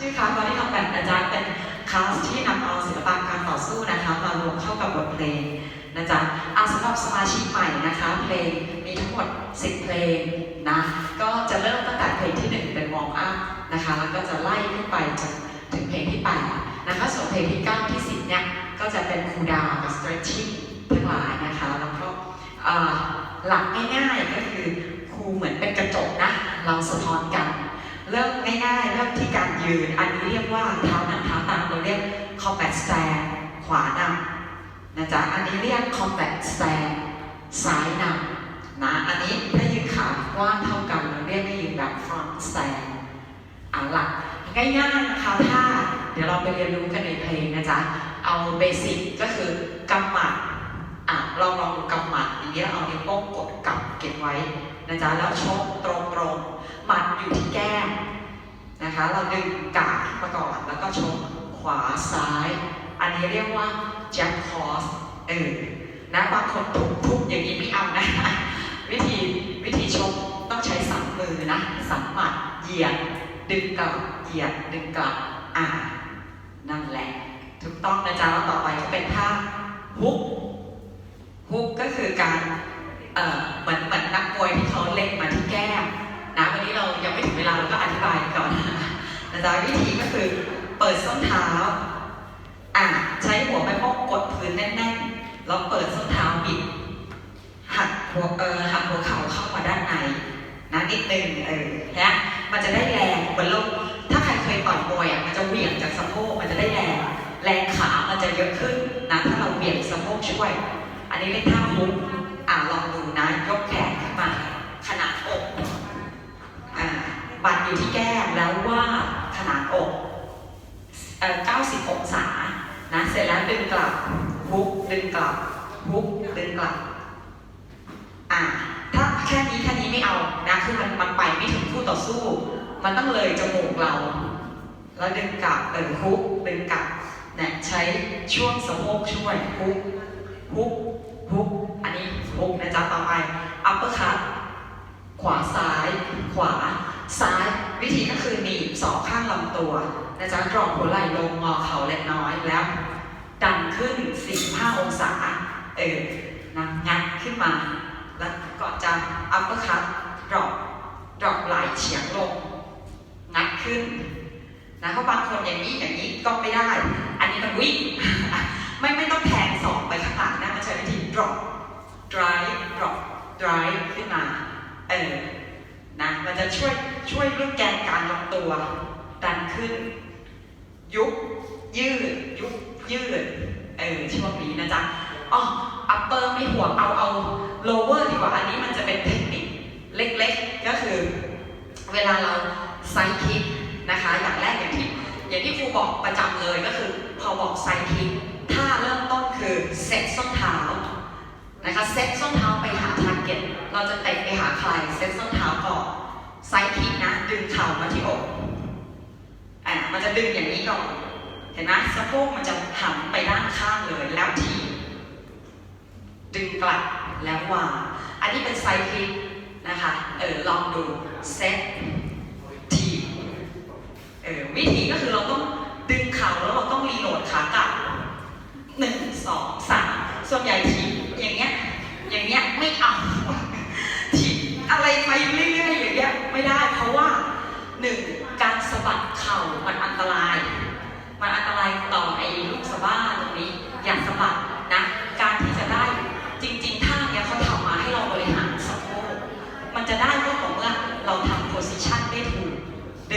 ชื่อคลาส Body Combat นะจ๊ะเป็นคลาสที่นำเอาศิลปะการต่อสู้นะคะมารวมเข้ากับบทเพลงนะจ๊ะอาสำหรับสมาชิกใหม่นะคะ เพลงมีทั้งหมด 10 เพลงนะก็จะเริ่มตั้งแต่เพลงที่ 1 เป็นวอร์มอัพนะคะแล้วก็จะไล่ขึ้นไปจนถึงเพลงที่8นะคะส่วนเพลงที่ 9 ที่ 10 เนี่ยก็จะเป็นคูดาวกับ stretching ทั้งหลายนะคะแล้วก็หลักง่ายๆก็คือครูเหมือนเป็นกระจกนะเราสะท้อนกัน เริ่มง่ายๆเริ่มที่การ ยืน อันนี้เรียกว่าเท้าหนังเท้าตามเราเรียก combat stand ขวานำนะจ๊ะ อันนี้เรียก combat stand ซ้ายนำนะ อันนี้ถ้ายืนขากว้างเท่ากันเราเรียกว่ายืนแบบ front stand เอาล่ะง่ายๆนะคะถ้าเดี๋ยวเราไปเรียนรู้กันในเพลงนะจ๊ะ เอาเบสิกก็คือกำหมัดอะลองลองกำหมัดอย่างเงี้ยเอานิ้วโป้งกดกำเก็บไว้นะจ๊ะ แล้วชกตรงๆ หมัดอยู่ที่แก้ม นะคะ เราดึงกาดมาก่อนแล้วก็ชกขวาซ้าย อันนี้เรียกว่า jab cross เออนะบางคนทุบทุบอย่างนี้ไม่เอานะ วิธีวิธีชกต้องใช้สัมมือนะ สัมหมัดเหยียด ดึงกลับเหยียด ดึงกลับอ่านั่นแหละถูกต้องนะจ๊ะแล้วต่อไปก็เป็นท่าฮุกฮุกก็คือการเอ่อเหมือน นะจ๊ะวิธีก็คือเปิดส้นเท้าอ่าใช้หัวแม่ป้งกดพื้นแน่นๆแล้วเปิดส้นเท้าบิดหักหัวเออหักหัวเข่าเข้ามาด้านในนะนิดนึงเออนะมันจะได้แรงเหมือนลมถ้าใครเคยต่อยมวยอะมันจะเหวี่ยงจากสะโพกมันจะได้แรงแรงขามันจะเยอะขึ้นนะถ้าเราเหวี่ยงสะโพกช่วย อันนี้เรียกท่าฮุกอ่าลองดูนะยกแขนขึ้นมาขนาดอกอ่าบัดอยู่ที่แก้มแล้วว่า นาดอกเอ่อ90 องศา นะ เสร็จแล้วดึงกลับฮุกดึงกลับฮุกดึงกลับ อะถ้าแค่นี้แค่นี้ไม่เอา นะ คือมันมันไปไม่ถึงคู่ต่อสู้ มันต้องเลยจมูกเรา แล้วดึงกลับเออฮุกดึงกลับเนี่ยใช้ช่วงสะโพกช่วยฮุกฮุกฮุกอันนี้ฮุกนะจ๊ะต่อไปอัปเปอร์คัตขวาซ้าย ขวา ซ้าย วิธีก็คือหนีบ สองข้างลำตัวนะจ๊ะกรองหัวไหล่ลงงอเข่าเล็กน้อยแล้ว ดันขึ้น 45 องศา เออนะงัดขึ้นมา แล้วก่อนจะอัปเปอร์คัตดรอปดรอปไหลเฉียงลง งัดขึ้นนะเพราะบางคนอย่างนี้อย่างนี้ก็ไม่ได้ อันนี้มันวิ่งไม่ไม่ต้องแทงสองไปข้างหลังนะมันใช้วิธี drop drive drop drive ขึ้นมา เออ นะ มันจะช่วยช่วยเรื่องแกนการลง ตัว ดันขึ้น ยุบยืด ยุบยืด เออช่วงนี้นะจ๊ะอ๋อ upper ไม่ห่วงเอาเอา lower ดีกว่า อันนี้มันจะเป็นเทคนิคเล็กๆ ก็คือ เวลาเราไซคิกนะคะ อย่างแรกอย่างที่อย่างที่ครูบอกประจำเลยก็คือ พอบอกไซคิกท่าเริ่มต้นคือเซ็ตส้นเท้านะคะเซ็ตส้นเท้าไปหาทาร์เก็ตเราจะเตะไปหาใครเซ็ตส้นเท้าก่อนไซคิก ดึงเข่ามาที่อกอะมันจะดึงอย่างนี้ก่อนเห็นไหมสะโพกมันจะหันไปด้านข้างเลยแล้วทีดึงกลับแล้ววางอันนี้เป็นไซด์คิกนะคะเออลองดูเซตทีเออวิธีก็คือเราต้องดึงเข่าแล้วเราต้องรีโหลดขากลับหนึ่งสองสามส่วนใหญ่ที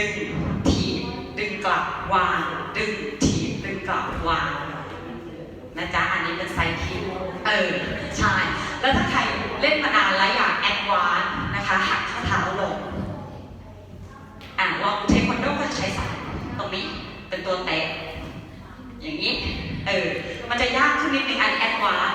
ดึงถีบดึงกลับวาง ดึงถีบดึงกลับวางนะจ๊ะอันนี้เป็นไซคิวเออใช่แล้วถ้าใครเล่นมานานแล้วอยากแอดวานนะคะหักข้อเท้าลงอ่าลองเทควันโดก็ใช้สายตรงนี้เป็นตัวเตะอย่างนี้เออมันจะยากขึ้นนิดนึงอันแอดวาน